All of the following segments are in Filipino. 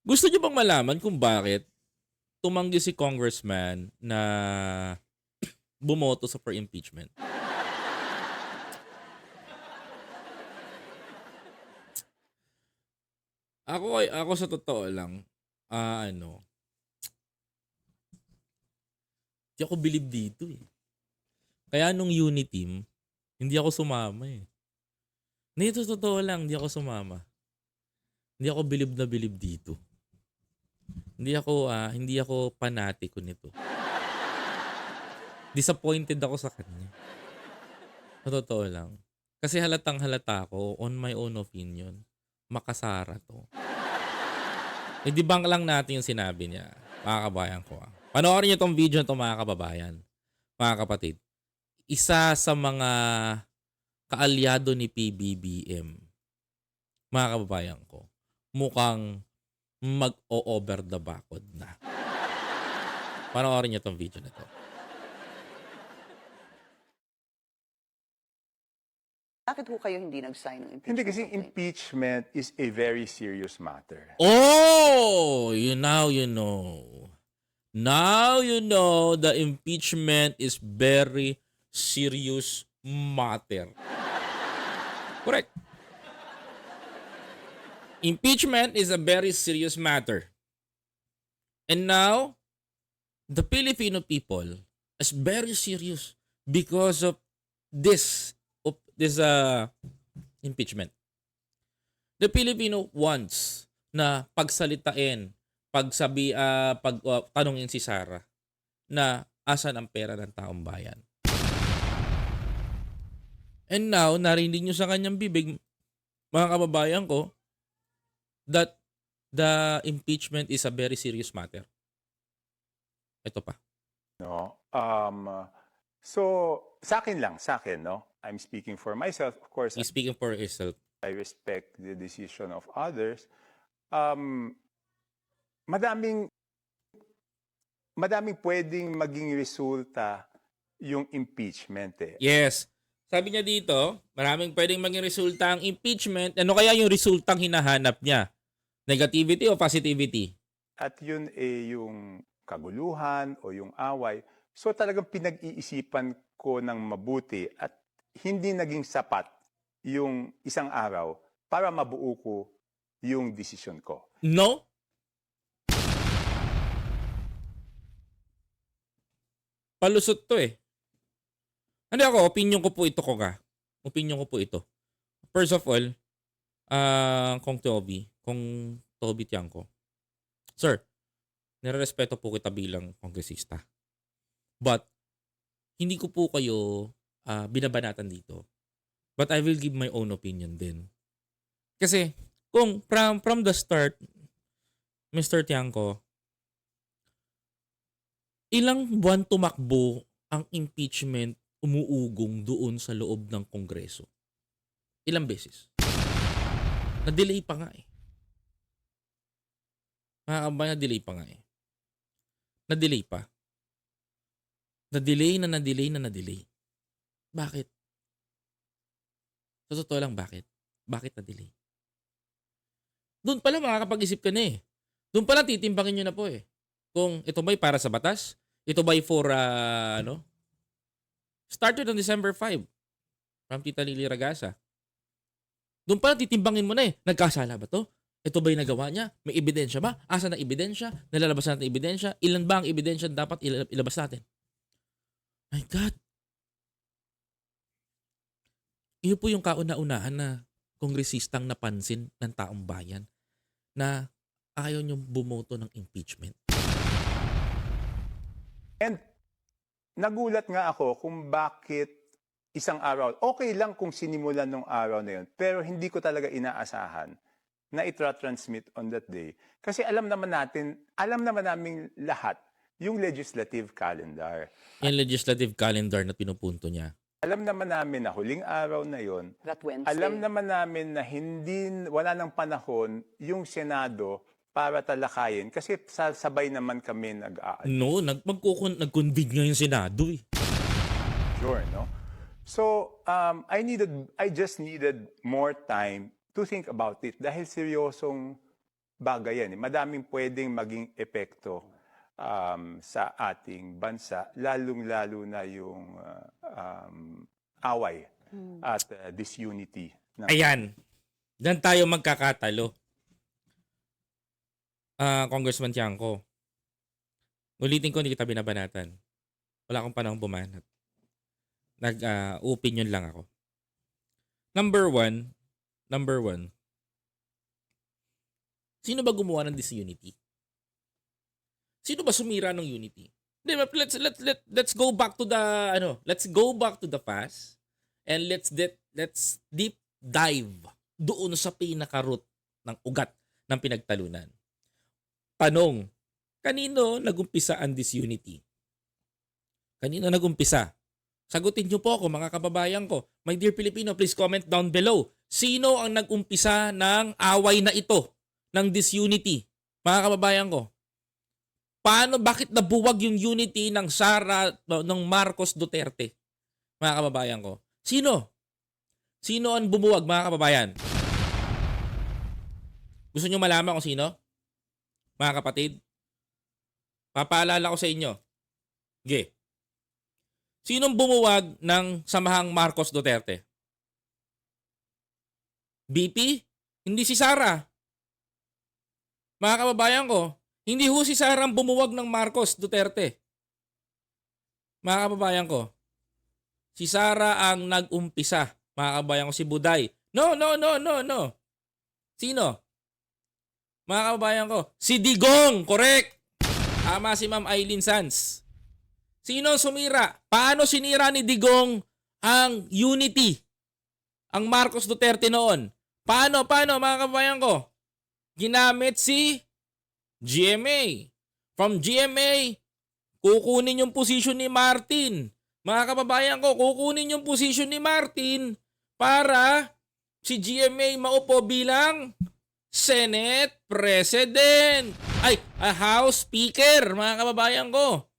Gusto niyo bang malaman kung bakit tumanggi si congressman na bumoto sa for impeachment? Ako ay ako sa totoo lang, ah ano, di ako believe dito eh. Kaya nung unity team, hindi ako sumama eh. Nito totoo lang, hindi ako sumama. Hindi ako bilib na bilib dito. Hindi ako ah, hindi ako panatiko nito. Disappointed ako sa kanya. Sa totoo lang. Kasi halatang halata ako on my own opinion. Makasara to. Eh, di bang lang natin yung sinabi niya. Mga kabayan ko. Ah. Panoorin niyo tong video to mga kababayan. Mga kapatid. Isa sa mga kaalyado ni PBBM. Mga kababayan ko. Mukhang mag-o-over the backod na. Panoorin niyo tong video na to. Bakit ho kayo hindi nag-sign ng impeachment Hindi kasi complaint? impeachment is a very serious matter. Oh, you now you know. Now you know the impeachment is very serious matter. Correct. Impeachment is a very serious matter. And now, the Filipino people is very serious because of this of this uh, impeachment. The Filipino wants na pagsalitain, pagsabi, ah, pag uh, tanungin si Sarah na asan ang pera ng taong bayan. And now, narinig nyo sa kanyang bibig, mga kababayan ko, that the impeachment is a very serious matter. Ito pa. No? Um, so, sa akin lang, sa akin, no? I'm speaking for myself. Of course, He's speaking for himself. I respect the decision of others. Um, madaming madaming pwedeng maging resulta yung impeachment eh. Yes. Sabi niya dito, maraming pwedeng maging resulta ang impeachment. Ano kaya yung resultang hinahanap niya? Negativity o positivity? At yun eh yung kaguluhan o yung away. So talagang pinag-iisipan ko ng mabuti at hindi naging sapat yung isang araw para mabuo ko yung desisyon ko. No? Palusot to eh. Ano ako, opinion ko po ito ko ka. Opinion ko po ito. First of all, ah kung Toby, kung Toby Tiangco. Sir, nirerespeto po kita bilang kongresista. But, hindi ko po kayo ah, binabanatan dito. But I will give my own opinion din. Kasi, kung from, from the start, Mr. Tiangco, ilang buwan tumakbo ang impeachment umuugong doon sa loob ng Kongreso? Ilang beses? Na-delay pa nga eh. Mga kabayan, na-delay pa nga eh. Na-delay pa. Na-delay na na-delay na na-delay. Bakit? Sa totoo lang, bakit? Bakit na-delay? Doon pala makakapag-isip ka na eh. Doon pala titimbangin nyo na po eh. Kung ito ba'y para sa batas? Ito ba'y for, ah, ano? Started on December 5 from Tita Lily Ragasa. Doon pala titimbangin mo na eh. Nagkasala ba to? Ito ba'y nagawa niya? May ebidensya ba? Asa na ebidensya? Nalalabas natin ebidensya? Ilan ba ang ebidensya na dapat ila- ilabas natin? My God. Iyo po yung kauna-unahan na kongresistang napansin ng taong bayan na ayaw niyong bumoto ng impeachment. And nagulat nga ako kung bakit isang araw, okay lang kung sinimulan nung araw na yun, pero hindi ko talaga inaasahan na itra-transmit on that day. Kasi alam naman natin, alam naman namin lahat yung legislative calendar. Yung legislative calendar na pinupunto niya. Alam naman namin na huling araw na yon, That Wednesday. alam naman namin na hindi, wala ng panahon yung Senado para talakayin kasi sa- sabay naman kami nag No, nag magkukon nag-convene nga yung Senado eh. Sure, no? So, um, I needed, I just needed more time to think about it dahil seryosong bagay yan. eh. Madaming pwedeng maging epekto um, sa ating bansa, lalong-lalo na yung uh, um, away at uh, disunity. ng- Ayan. Diyan tayo magkakatalo. Ah, Congressman Tiangco. Ulitin ko, hindi kita binabanatan. Wala akong panahon bumanat. Nag-opinion lang ako. Number one, number one, sino ba gumawa ng disunity? Sino ba sumira ng unity? Hindi, let's let's let, let's go back to the ano, let's go back to the past and let's det, let's deep dive doon sa pinaka-root ng ugat ng pinagtalunan. Tanong, kanino nagumpisa ang disunity? Kanino nagumpisa? Sagutin niyo po ako mga kababayan ko. My dear Filipino, please comment down below. Sino ang nagumpisa ng away na ito ng disunity? Mga kababayan ko. Paano, bakit nabuwag yung unity ng Sara, ng Marcos Duterte? Mga kababayan ko. Sino? Sino ang bumuwag mga kababayan? Gusto nyo malaman kung sino? Mga kapatid? Papaalala ko sa inyo. Ge. Sinong bumuwag ng samahang Marcos Duterte? BP? Hindi si Sara. Mga kababayan ko, hindi ho si Sara ang bumuwag ng Marcos Duterte. Mga kababayan ko, si Sara ang nag-umpisa. Mga kababayan ko si Buday. No, no, no, no, no. Sino? Mga kababayan ko, si Digong, correct. Tama si Ma'am Eileen Sanz. Sino sumira? Paano sinira ni Digong ang unity? Ang Marcos Duterte noon. Paano, paano mga kababayan ko? Ginamit si GMA. From GMA, kukunin yung position ni Martin. Mga kababayan ko, kukunin yung position ni Martin para si GMA maupo bilang Senate President. Ay, a House Speaker, mga kababayan ko.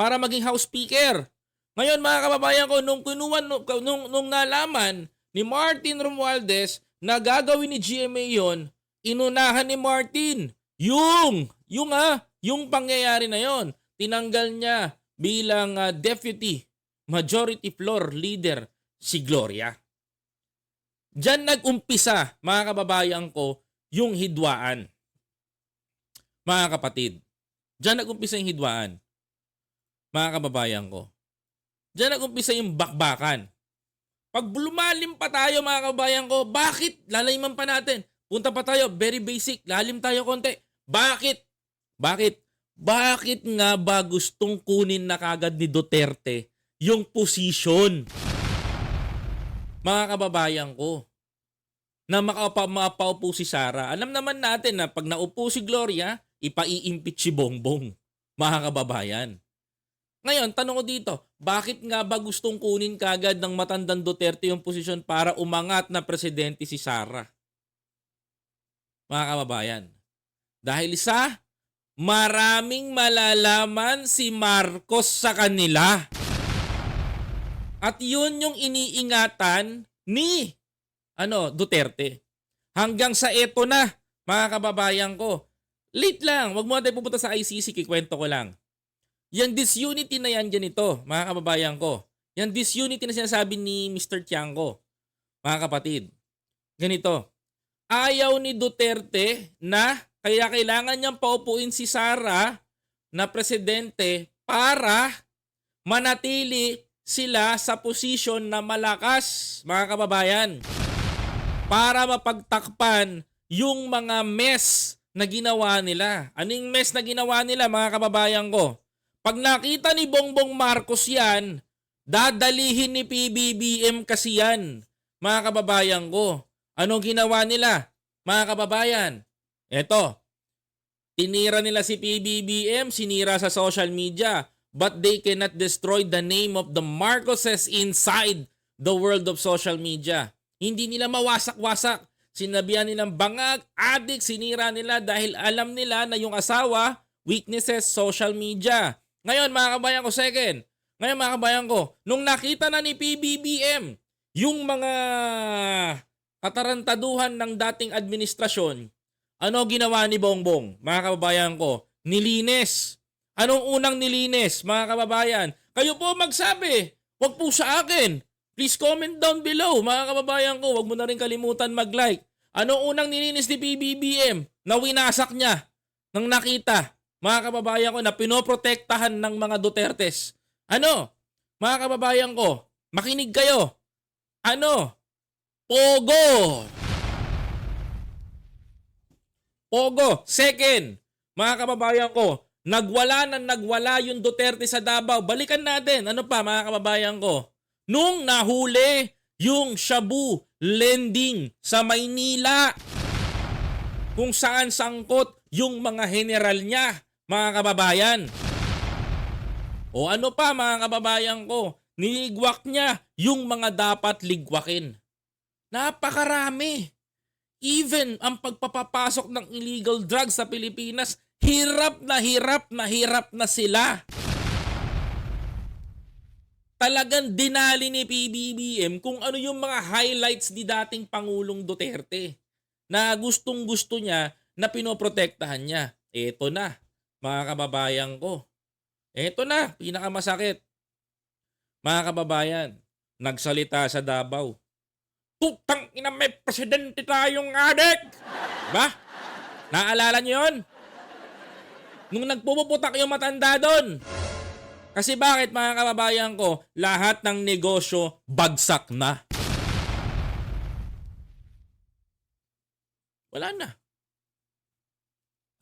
Para maging House Speaker. Ngayon, mga kababayan ko, nung kinuha, nung, nung, nalaman ni Martin Romualdez na gagawin ni GMA yon, inunahan ni Martin yung, yung ah, yung pangyayari na yon. Tinanggal niya bilang ah, Deputy Majority Floor Leader si Gloria. Diyan nag-umpisa, mga kababayan ko, yung hidwaan. Mga kapatid, diyan nag-umpisa yung hidwaan. Mga kababayan ko. Diyan nag-umpisa yung bakbakan. Pag lumalim pa tayo mga kababayan ko, bakit lalaiman pa natin? Punta pa tayo, very basic, lalim tayo konti. Bakit? Bakit? Bakit nga ba gustong kunin na kagad ni Duterte yung position? Mga kababayan ko, na makapa, mapaupo si Sara. Alam naman natin na pag naupo si Gloria, ipai-impeach si Bongbong. Mga kababayan. Ngayon, tanong ko dito, bakit nga ba gustong kunin kagad ng matandang Duterte yung posisyon para umangat na presidente si Sara? Mga kababayan. Dahil sa maraming malalaman si Marcos sa kanila. At yun yung iniingatan ni ano, Duterte. Hanggang sa eto na, mga kababayan ko. Late lang, wag mo natin pupunta sa ICC, kikwento ko lang. Yan disunity na yan dyan ito, mga kababayan ko. Yan disunity na sinasabi ni Mr. Tiangco, mga kapatid. Ganito, ayaw ni Duterte na kaya kailangan niyang paupuin si Sara na presidente para manatili sila sa posisyon na malakas, mga kababayan. Para mapagtakpan yung mga mess na ginawa nila. Anong mess na ginawa nila, mga kababayan ko? Pag nakita ni Bongbong Marcos yan, dadalihin ni PBBM kasi yan, mga kababayan ko. Anong ginawa nila, mga kababayan? Eto, tinira nila si PBBM, sinira sa social media, but they cannot destroy the name of the Marcoses inside the world of social media. Hindi nila mawasak-wasak. Sinabihan nilang bangag, adik, sinira nila dahil alam nila na yung asawa, weaknesses, social media. Ngayon mga kabayan ko, second. Ngayon mga kabayan ko, nung nakita na ni PBBM yung mga katarantaduhan ng dating administrasyon Ano ginawa ni Bongbong? Mga kababayan ko, nilinis. Anong unang nilinis, mga kababayan? Kayo po magsabi. Huwag po sa akin. Please comment down below, mga kababayan ko. Huwag mo na rin kalimutan mag-like. Anong unang nilinis ni PBBM na winasak niya nang nakita, mga kababayan ko, na pinoprotektahan ng mga Dutertes? Ano? Mga kababayan ko, makinig kayo. Ano? Pogo! Pogo. Second, mga kababayan ko, nagwala na nagwala yung Duterte sa Davao. Balikan natin. Ano pa mga kababayan ko? Nung nahuli yung Shabu lending sa Maynila, kung saan sangkot yung mga general niya, mga kababayan. O ano pa mga kababayan ko, niligwak niya yung mga dapat ligwakin. Napakarami. Even ang pagpapapasok ng illegal drugs sa Pilipinas, hirap na hirap na hirap na sila. Talagang dinali ni PBBM kung ano yung mga highlights ni dating Pangulong Duterte na gustong gusto niya na pinoprotektahan niya. Ito na, mga kababayan ko. Ito na, pinakamasakit. Mga kababayan, nagsalita sa Davao. Putang ina may presidente tayong adik! Ba? Naalala niyo yun? Nung nagpupuputak yung matanda doon. Kasi bakit mga kababayan ko, lahat ng negosyo bagsak na. Wala na.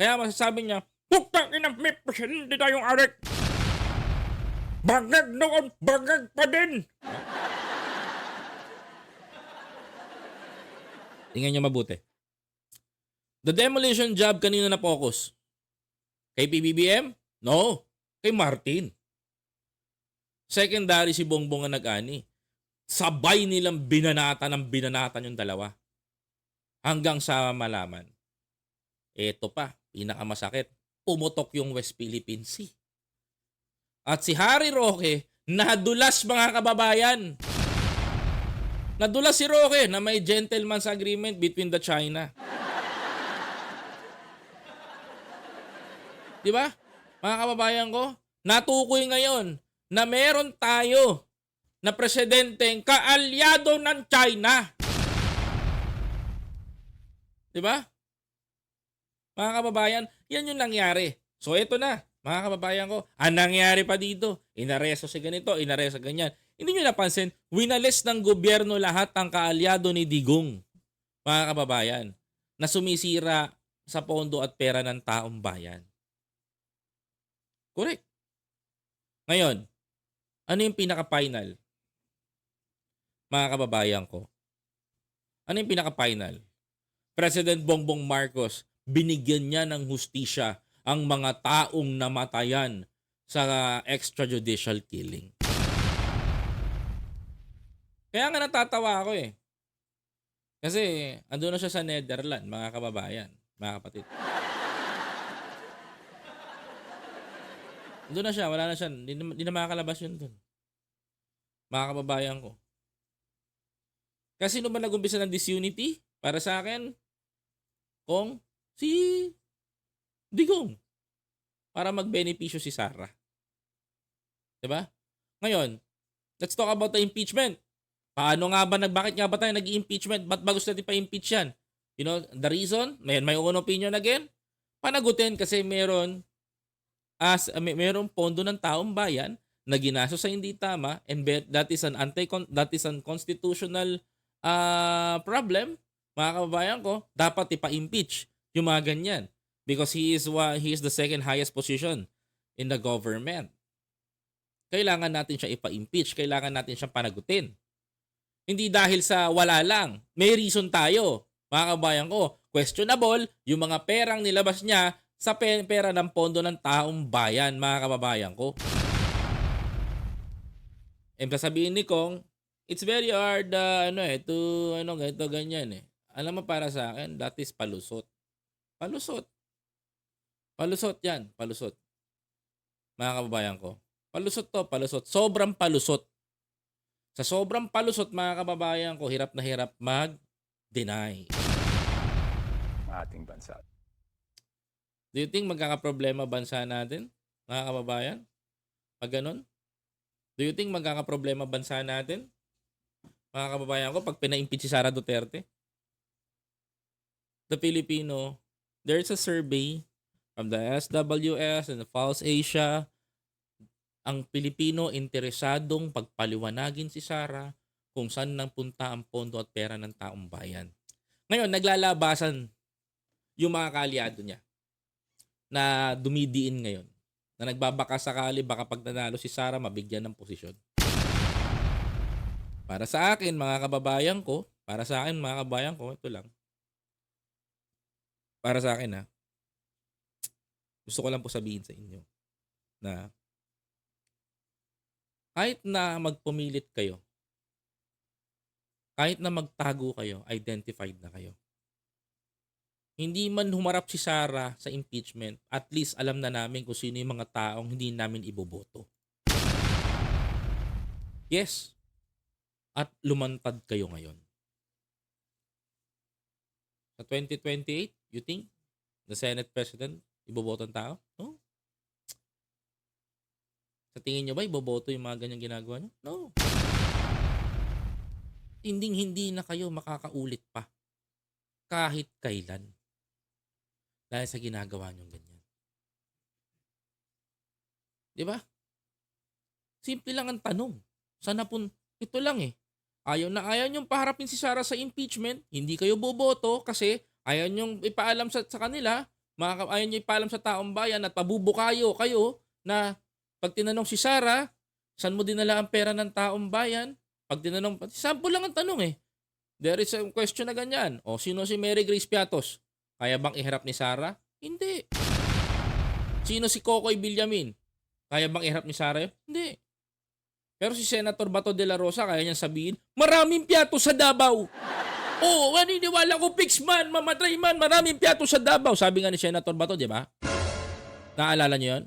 Kaya masasabi niya, Putang ina may presidente tayong adik! Bagag noon, bagag pa din! Tingnan nyo mabuti. The demolition job kanino na focus? Kay PBBM? No. Kay Martin. Secondary si Bongbong ang nag-ani. Sabay nilang binanatan ng binanatan yung dalawa. Hanggang sa malaman. Eto pa, pinakamasakit. Pumutok yung West Philippine Sea. At si Harry Roque, nadulas mga kababayan. Nadulas si Roque na may gentleman's agreement between the China. Di ba? Mga kababayan ko, natukoy ngayon na meron tayo na presidenteng kaalyado ng China. Di ba? Mga kababayan, yan yung nangyari. So ito na, mga kababayan ko, ang nangyari pa dito, inareso si ganito, inareso ganyan. Hindi nyo napansin, winalis ng gobyerno lahat ang kaalyado ni Digong, mga kababayan, na sumisira sa pondo at pera ng taong bayan. Correct. Ngayon, ano yung pinaka-final? Mga kababayan ko. Ano yung pinaka-final? President Bongbong Marcos, binigyan niya ng hustisya ang mga taong namatayan sa extrajudicial killing. Kaya nga natatawa ako eh. Kasi ando na siya sa Netherlands, mga kababayan, mga kapatid. Doon na siya, wala na siya. Hindi na, di na makakalabas yun doon. Mga kababayan ko. Kasi nung ba nag-umpisa ng disunity? Para sa akin, kung si Digong. Para magbenepisyo si Sarah. 'Di ba? Ngayon, let's talk about the impeachment. Paano nga ba, nag, bakit nga ba tayo nag-impeachment? Ba't ba gusto natin pa-impeach yan? You know, the reason, may, may own opinion again, panagutin kasi meron as uh, may merong pondo ng taong bayan na ginaso sa hindi tama and that is an anti that is an constitutional uh, problem mga kababayan ko dapat ipa-impeach yung mga ganyan because he is he is the second highest position in the government kailangan natin siya ipa-impeach kailangan natin siyang panagutin hindi dahil sa wala lang may reason tayo mga kababayan ko questionable yung mga perang nilabas niya sa pe- pera ng pondo ng taong bayan, mga kababayan ko. And sasabihin ni Kong, it's very hard, uh, ano eh, to, ano, ganito, ganyan eh. Alam mo para sa akin, that is palusot. Palusot. Palusot yan, palusot. Mga kababayan ko. Palusot to, palusot. Sobrang palusot. Sa sobrang palusot, mga kababayan ko, hirap na hirap mag-deny. ng ating bansa. Do you think magkakaproblema bansa natin, mga kababayan? Pag ganun? Do you think magkakaproblema bansa natin? Mga kababayan ko, pag pina-impeach si Sara Duterte? The Filipino, there's a survey from the SWS and the False Asia. Ang Pilipino interesadong pagpaliwanagin si Sara kung saan napunta ang pondo at pera ng taong bayan. Ngayon, naglalabasan yung mga kaalyado niya na dumidiin ngayon. Na nagbabaka sakali baka pag nanalo si Sara mabigyan ng posisyon. Para sa akin, mga kababayan ko, para sa akin, mga kababayan ko, ito lang. Para sa akin, ha. Gusto ko lang po sabihin sa inyo na kahit na magpumilit kayo, kahit na magtago kayo, identified na kayo. Hindi man humarap si Sara sa impeachment, at least alam na namin kung sino yung mga taong hindi namin iboboto. Yes. At lumantad kayo ngayon. Sa 2028, you think the Senate President iboboto ang tao? No. Sa tingin nyo ba iboboto yung mga ganyang ginagawa nyo? No. Hinding hindi na kayo makakaulit pa. Kahit kailan. Dahil sa ginagawa nyong ganyan. Di ba? Simple lang ang tanong. Sana pun, ito lang eh. Ayaw na ayaw nyong paharapin si Sara sa impeachment, hindi kayo boboto kasi ayaw nyong ipaalam sa, sa kanila, mga, ayaw nyo ipaalam sa taong bayan at pabubukayo kayo na pag tinanong si Sara, saan mo dinala ang pera ng taong bayan? Pag tinanong, sample lang ang tanong eh. There is a question na ganyan. O sino si Mary Grace Piatos? Kaya bang iharap ni Sara? Hindi. Sino si Kokoy Villamin? Kaya bang iharap ni Sara yun? Hindi. Pero si Senator Bato de la Rosa, kaya niyang sabihin, maraming piato sa Davao. Oo, naniniwala ko, fix man, mamatay man, maraming piato sa Davao. Sabi nga ni Senator Bato, di ba? Naalala niyo yun?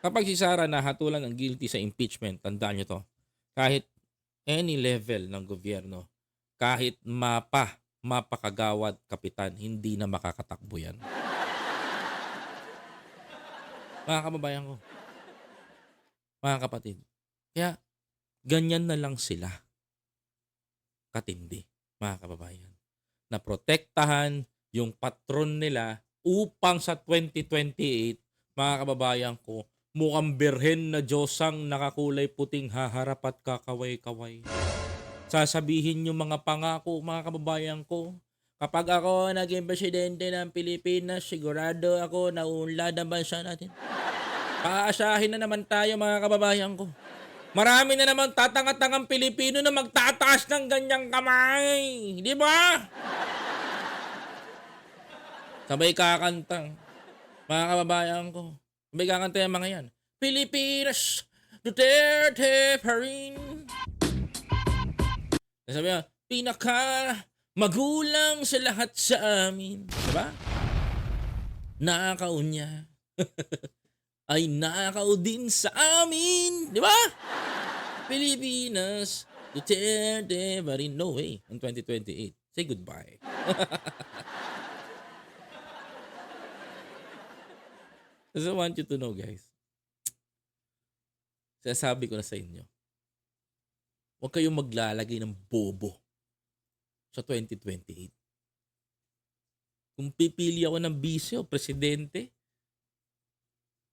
Kapag si Sara nahatulan ng guilty sa impeachment, tandaan niyo to, kahit any level ng gobyerno, kahit mapa, mapakagawad kapitan, hindi na makakatakbo yan. Mga kababayan ko. Mga kapatid. Kaya, ganyan na lang sila. Katindi, mga kababayan. Na protektahan yung patron nila upang sa 2028, mga kababayan ko, mukhang berhen na Diyosang nakakulay puting haharap at kakaway-kaway. Sasabihin yung mga pangako, mga kababayan ko, kapag ako naging presidente ng Pilipinas, sigurado ako na unlad ang bansa natin. Paasahin na naman tayo mga kababayan ko. Marami na naman tatangat-tangang Pilipino na magtataas ng ganyang kamay. Di ba? Sabay kakantang. Mga kababayan ko. Sabay kakanta yung mga yan. Pilipinas, Duterte pa rin. Sabi niya, pinaka magulang sa lahat sa amin. Diba? Nakakaunya. ay nakakaw din sa amin. Di ba? Pilipinas, Duterte, but in no way in 2028. Say goodbye. So I want you to know, guys. Sinasabi ko na sa inyo. Huwag kayong maglalagay ng bobo sa 2028. Kung pipili ako ng bise o presidente,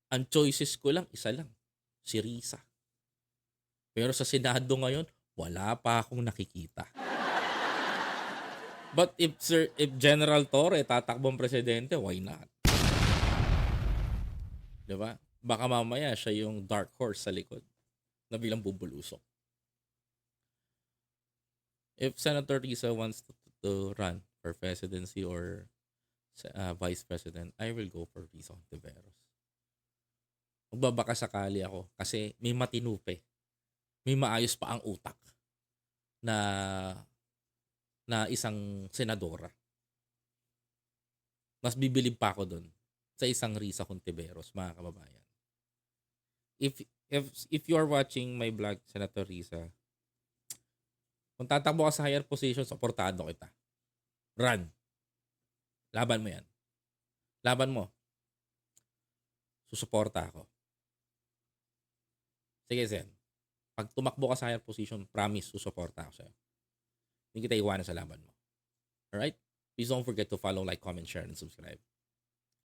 ang choices ko lang, isa lang. Si Risa. Pero sa Senado ngayon, wala pa akong nakikita. But if Sir, if General Torre tatakbong presidente, why not? 'Di ba? Baka mamaya siya yung dark horse sa likod na bilang bubulusok. If Senator Risa wants to, to run for presidency or uh, vice president, I will go for Risa Ontiveros magbabaka sakali ako kasi may matinupe. May maayos pa ang utak na na isang senadora. Mas bibilib pa ako doon sa isang Risa Contiveros, mga kababayan. If if if you are watching my vlog, Senator Risa, kung tatakbo ka sa higher position, supportado kita. Run. Laban mo yan. Laban mo. Susuporta ako. Sige, Zen. Pag tumakbo ka sa higher position, promise, susuporta ako sa'yo. Hindi kita iwanan sa laban mo. Alright? Please don't forget to follow, like, comment, share, and subscribe.